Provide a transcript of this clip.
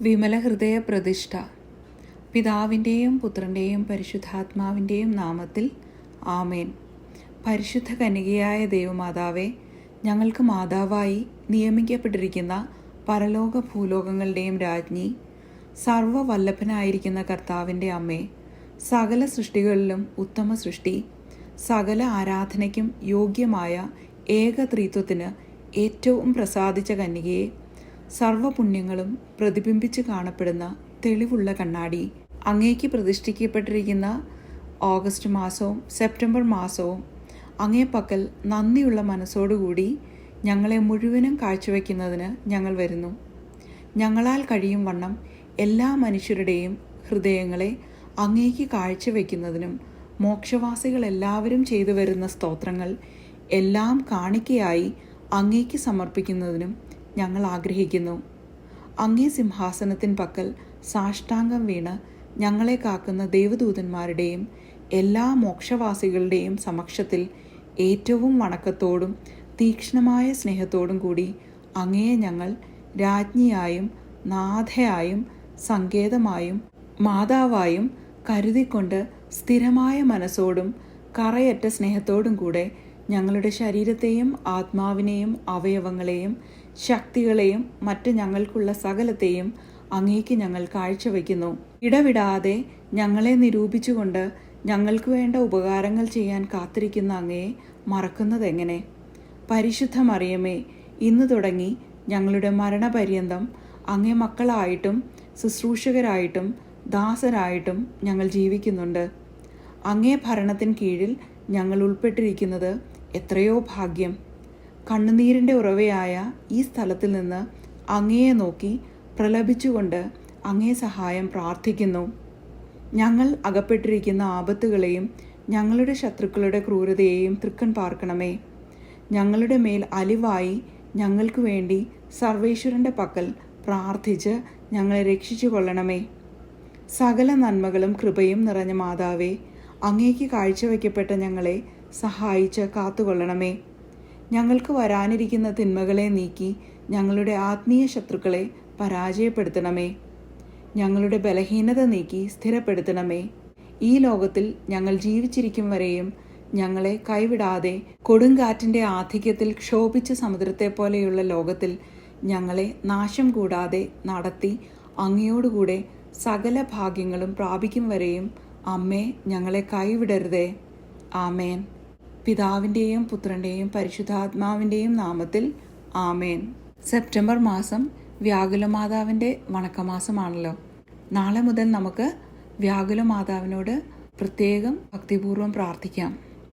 വിമല ഹൃദയ പ്രതിഷ്ഠ പിതാവിന്റെയും പുത്രന്റെയും പരിശുദ്ധാത്മാവിന്റെയും നാമത്തിൽ ആമേൻ. പരിശുദ്ധ കനികയായ ദൈവമാതാവെ ഞങ്ങൾക്ക് മാതാവായി നിയമിക്കപ്പെട്ടിരിക്കുന്ന പരലോക ഭൂലോകങ്ങളുടെയും രാജ്ഞി സർവവല്ലഭനായിരിക്കുന്ന കർത്താവിന്റെ അമ്മേ സകല സൃഷ്ടികളിലും ഉത്തമ സൃഷ്ടി സകല ആരാധനയ്ക്കും യോഗ്യമായ ഏകത്രിത്വത്തിന് ഏറ്റവും പ്രസാദിച്ച കന്യകയെ സർവപുണ്യങ്ങളും പ്രതിബിംബിച്ച് കാണപ്പെടുന്ന തെളിവുള്ള കണ്ണാടി അങ്ങേക്ക് പ്രതിഷ്ഠിക്കപ്പെട്ടിരിക്കുന്ന ഓഗസ്റ്റ് മാസവും സെപ്റ്റംബർ മാസവും അങ്ങേപ്പക്കൽ നന്ദിയുള്ള മനസ്സോടുകൂടി ഞങ്ങളെ മുഴുവനും കാഴ്ചവെക്കുന്നതിന് ഞങ്ങൾ വരുന്നു. ഞങ്ങളാൽ കഴിയും വണ്ണം എല്ലാ മനുഷ്യരുടെയും ഹൃദയങ്ങളെ അങ്ങേക്ക് കാഴ്ചവെക്കുന്നതിനും മോക്ഷവാസികൾ എല്ലാവരും ചെയ്തു വരുന്ന സ്തോത്രങ്ങൾ എല്ലാം കാണിക്കയായി അങ്ങേക്ക് സമർപ്പിക്കുന്നതിനും ഞങ്ങൾ ആഗ്രഹിക്കുന്നു. അങ്ങേ സിംഹാസനത്തിൻ പക്കൽ സാഷ്ടാംഗം വീണ് ഞങ്ങളെ കാക്കുന്ന ദേവദൂതന്മാരുടെയും എല്ലാ മോക്ഷവാസികളുടെയും സമക്ഷത്തിൽ ഏറ്റവും വണക്കത്തോടും തീക്ഷ്ണമായ സ്നേഹത്തോടും കൂടി അങ്ങയെ ഞങ്ങൾ രാജ്ഞിയായും നാഥയായും സങ്കേതമായും മാതാവായും കരുതിക്കൊണ്ട് സ്ഥിരമായ മനസ്സോടും കറയറ്റ സ്നേഹത്തോടും കൂടെ ഞങ്ങളുടെ ശരീരത്തെയും ആത്മാവിനെയും അവയവങ്ങളെയും ശക്തികളെയും മറ്റ് ഞങ്ങൾക്കുള്ള സകലത്തെയും അങ്ങേക്ക് ഞങ്ങൾ കാഴ്ചവെക്കുന്നു ഇടവിടാതെ ഞങ്ങളെ നിരൂപിച്ചുകൊണ്ട് ഞങ്ങൾക്ക് വേണ്ട ഉപകാരങ്ങൾ ചെയ്യാൻ കാത്തിരിക്കുന്ന അങ്ങയെ മറക്കുന്നതെങ്ങനെ പരിശുദ്ധ മറിയമേ ഇന്ന് തുടങ്ങി ഞങ്ങളുടെ മരണപര്യന്തം അങ്ങേ മക്കളായിട്ടും ശുശ്രൂഷകരായിട്ടും ദാസരായിട്ടും ഞങ്ങൾ ജീവിക്കുന്നുണ്ട്. അങ്ങേ ഭരണത്തിന് കീഴിൽ ഞങ്ങൾ ഉൾപ്പെട്ടിരിക്കുന്നത് എത്രയോ ഭാഗ്യം. കണ്ണുനീരിന്റെ ഉറവയായ ഈ സ്ഥലത്തിൽ നിന്ന് അങ്ങയെ നോക്കി പ്രലപിച്ചുകൊണ്ട് അങ്ങേ സഹായം പ്രാർത്ഥിക്കുന്നു. ഞങ്ങൾ അകപ്പെട്ടിരിക്കുന്ന ആപത്തുകളെയും ഞങ്ങളുടെ ശത്രുക്കളുടെ ക്രൂരതയെയും തൃക്കൺ പാർക്കണമേ. ഞങ്ങളുടെ മേൽ അലിവായി ഞങ്ങൾക്ക് വേണ്ടി സർവേശ്വരന്റെ പക്കൽ പ്രാർത്ഥിച്ച് ഞങ്ങളെ രക്ഷിച്ചു കൊള്ളണമേ. സകല നന്മകളും കൃപയും നിറഞ്ഞ മാതാവേ അങ്ങേക്ക് കാഴ്ചവെക്കപ്പെട്ട ഞങ്ങളെ സഹായിച്ച് കാത്തുകൊള്ളണമേ. ഞങ്ങൾക്ക് വരാനിരിക്കുന്ന തിന്മകളെ നീക്കി ഞങ്ങളുടെ ആത്മീയ ശത്രുക്കളെ പരാജയപ്പെടുത്തണമേ. ഞങ്ങളുടെ ബലഹീനത നീക്കി സ്ഥിരപ്പെടുത്തണമേ. ഈ ലോകത്തിൽ ഞങ്ങൾ ജീവിച്ചിരിക്കും വരെയും ഞങ്ങളെ കൈവിടാതെ കൊടുങ്കാറ്റിന്റെ ആധിക്യത്തിൽ ക്ഷോഭിച്ച സമുദ്രത്തെ പോലെയുള്ള ലോകത്തിൽ ഞങ്ങളെ നാശം കൂടാതെ നടത്തി അങ്ങയോടുകൂടെ സകല ഭാഗ്യങ്ങളും പ്രാപിക്കും വരെയും അമ്മേ ഞങ്ങളെ കൈവിടരുതേ. ആമേൻ. പിതാവിന്റെയും പുത്രന്റെയും പരിശുദ്ധാത്മാവിന്റെയും നാമത്തിൽ ആമേൻ. സെപ്റ്റംബർ മാസം വ്യാകുലമാതാവിന്റെ വണക്കമാസമാണല്ലോ. നാളെ മുതൽ നമുക്ക് വ്യാകുലമാതാവിനോട് പ്രത്യേകം ഭക്തിപൂർവം പ്രാർത്ഥിക്കാം.